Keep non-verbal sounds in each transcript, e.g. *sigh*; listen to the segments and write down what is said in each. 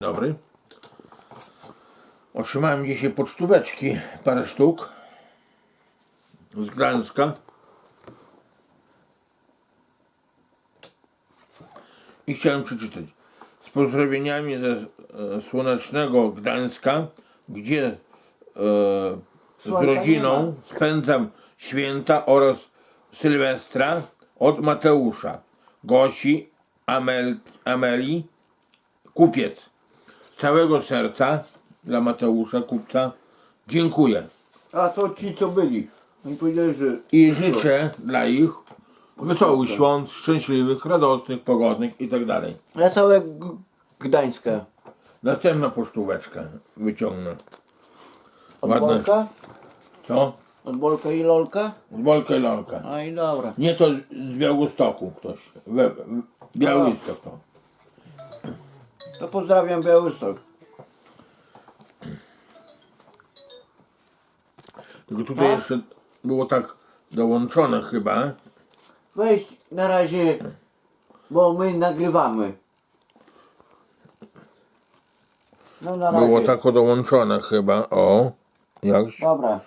Dobry. Otrzymałem dzisiaj pocztóweczki, parę sztuk z Gdańska. I chciałem przeczytać. Z pozdrowieniami ze e, słonecznego Gdańska, gdzie e, z rodziną spędzam święta oraz Sylwestra od Mateusza, Gosi, Amel, Ameli, kupiec. Całego serca dla Mateusza, kupca, dziękuję. A to ci co byli. Oni powiedzieli, że I życzę dla ich wesołych świąt, szczęśliwych, radosnych, pogodnych i tak dalej. dla całego Gdańska. Następna pocztóweczka wyciągnę. Od Ładne. Bolka? Co? Od Bolka i Lolka? Z Bolka i Lolka. A i dobra. Nie to z Białegostoku ktoś. We, w- Białystok to. To pozdrawiam Białystok. Tylko tutaj Tak? jeszcze było tak dołączone chyba. Weź na razie, bo my nagrywamy. No na razie. Było tak dołączone chyba. O. Jak Dobra.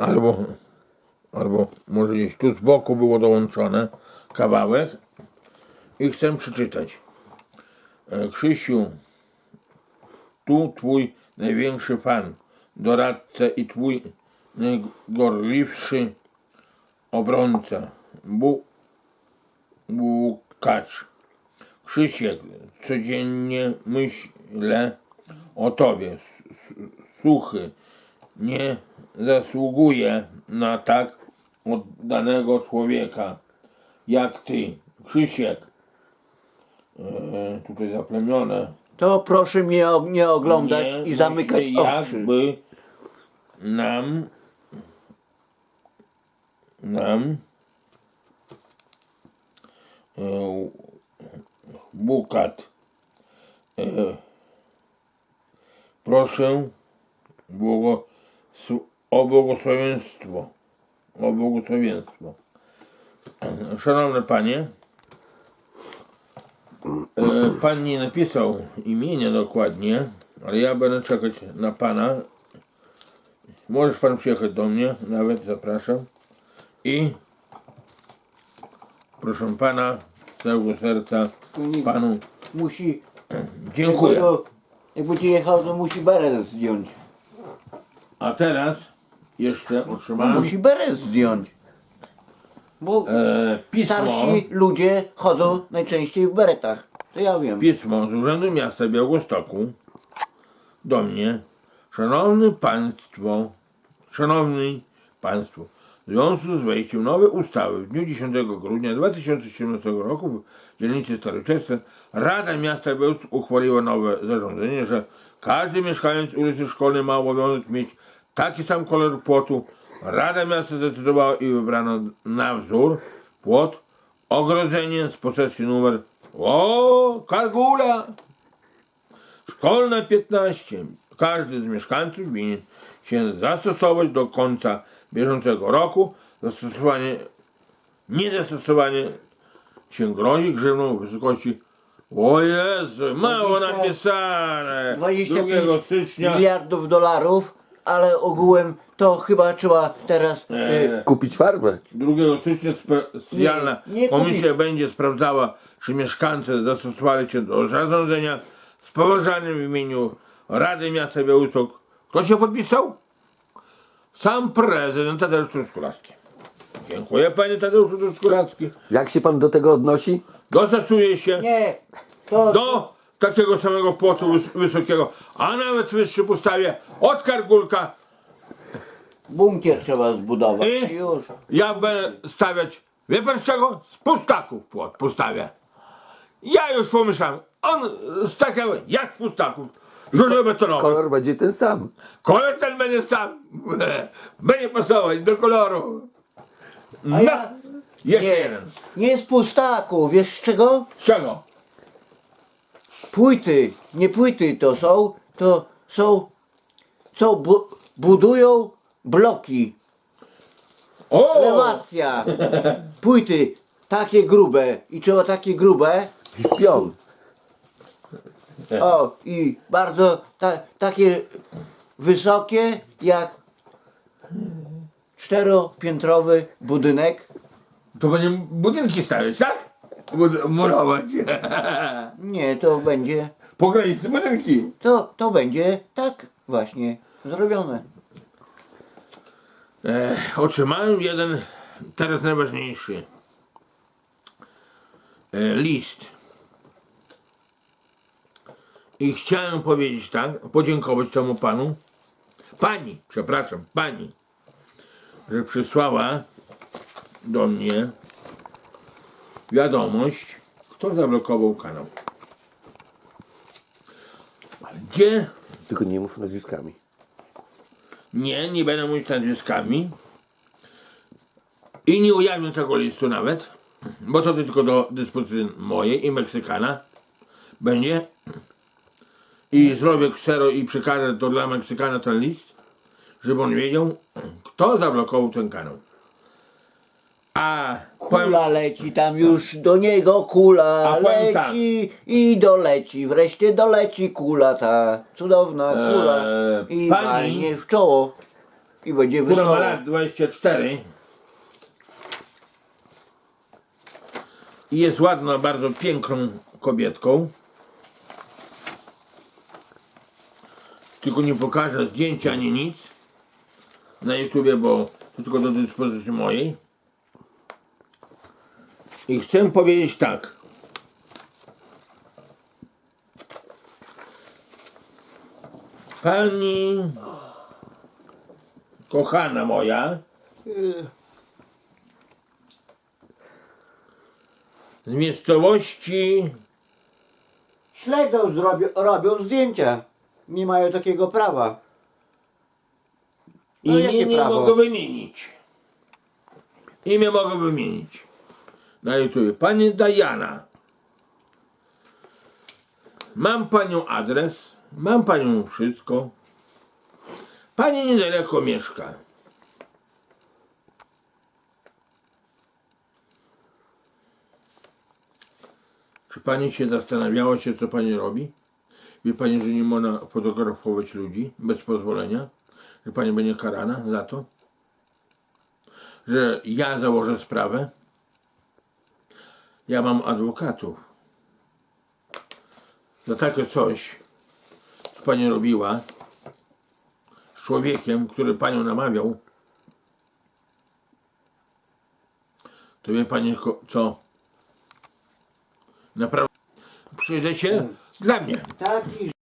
albo, albo może gdzieś tu z boku było dołączone kawałek i chcę przeczytać. E, Krzysiu, tu twój największy fan, doradca i twój najgorliwszy obrońca, Bu, Bukacz. Krzysiek, codziennie myślę o tobie. Suchy, nie zasługuje na tak oddanego człowieka jak ty. Krzysiek, tutaj zaplemione. To proszę mnie o- nie oglądać Nie i zamykać oczy. Jakby nam nam e, bukat e, proszę błogo, o błogosławieństwo o błogosławieństwo szanowne panie e, pan nie napisał imienia dokładnie ale ja będę czekać na pana możesz pan przyjechać do mnie nawet zapraszam i proszę pana z całego serca panu Musi. dziękuję Jakby, to, jakby ci jechał, to musi beret zdjąć. a teraz jeszcze otrzymałem Musi beret zdjąć. Bo e, pismo starsi ludzie chodzą najczęściej w beretach. To ja wiem. pismo z Urzędu Miasta Białegostoku do mnie. Szanowny Państwo, Szanowni Państwo, w związku z wejściem nowej ustawy w dniu 10 grudnia 2017 roku w dzielnicy Staroczesce Rada Miasta Białystok uchwaliła nowe zarządzenie, że każdy mieszkaniec ulicy Szkolnej ma obowiązek mieć taki sam kolor płotu. Rada Miasta zdecydowała i wybrano na wzór płot ogrodzenie z posesji numer o Kargula Szkolne 15. Każdy z mieszkańców winien się zastosować do końca bieżącego roku. Zastosowanie, niezastosowanie się grozi grzywną w wysokości o Jezu, mało 20 napisane. 25 2 stycznia. miliardów dolarów, ale ogółem to chyba trzeba teraz. Y, Kupić farbę. 2 stycznia specjalna Nie, nie komisja kupi- będzie sprawdzała, czy mieszkańcy zastosowali się do zarządzenia z poważaniem w imieniu Rady Miasta Białystok. Kto się podpisał? Sam prezydent Tadeusz Truskolaski. Dziękuję panie Tadeuszu Truskolaski. Jak się pan do tego odnosi? Dostosuje się nie, to. do takiego samego płotu wys- wysokiego, a nawet wyższy postawię od Kargulka. Bunkier trzeba zbudować. I? Już. Ja będę stawiać, wie pan z czego? Z pustaków płot postawię. Ja już pomyślałem, on stawiał jak pustaków, żelbetonowych. Kolor będzie ten sam. Kolor ten będzie sam, *laughs* będzie pasować do koloru. No, ja. jeszcze Nie, jeden. nie z pustaku, wiesz z czego? Z czego? Płyty, nie płyty to są, to są, co bu budują bloki. O! Elewacja. Płyty takie grube i trzeba takie grube. I Pion. O, i bardzo ta, takie wysokie jak czteropiętrowy budynek. To będziemy budynki stawiać, tak? Murować. Nie, to będzie, Po granicy budynki. to, to będzie tak właśnie zrobione. E, otrzymałem jeden, teraz najważniejszy, e, list. I chciałem powiedzieć tak, podziękować temu panu, pani, przepraszam, pani, że przysłała do mnie wiadomość, kto zablokował kanał. Gdzie Tylko nie mów nazwiskami. Nie, nie będę mówić nazwiskami. I nie ujawnię tego listu nawet, bo to tylko do dyspozycji mojej i Meksykana będzie. I zrobię ksero i przekażę to dla Meksykana ten list, żeby on wiedział, kto zablokował ten kanał. A powiem, Kula leci tam już do niego, kula A powiem tak. leci i doleci, wreszcie doleci kula ta cudowna kula Eee, i pani- walnie w czoło i będzie która ma lat 24 i jest ładną, bardzo piękną kobietką. Tylko nie pokażę zdjęcia ani nic na YouTubie, bo to tylko do dyspozycji mojej. I chcę powiedzieć tak. Pani kochana moja, z miejscowości Śledzą, zrobią, robią zdjęcia. Nie mają takiego prawa. No, imię jakie nie prawo? mogę wymienić. Imię mogę wymienić na YouTube. Pani Diana. Mam panią adres, mam panią wszystko. Pani niedaleko mieszka. Czy pani się zastanawiała się, co pani robi? Wie pani, że nie można fotografować ludzi bez pozwolenia? Że pani będzie karana za to? Że ja założę sprawę? Ja mam adwokatów. Za takie coś, co pani robiła z człowiekiem, który panią namawiał, to wie pani co? Naprawdę przyjdziecie dla mnie. Taki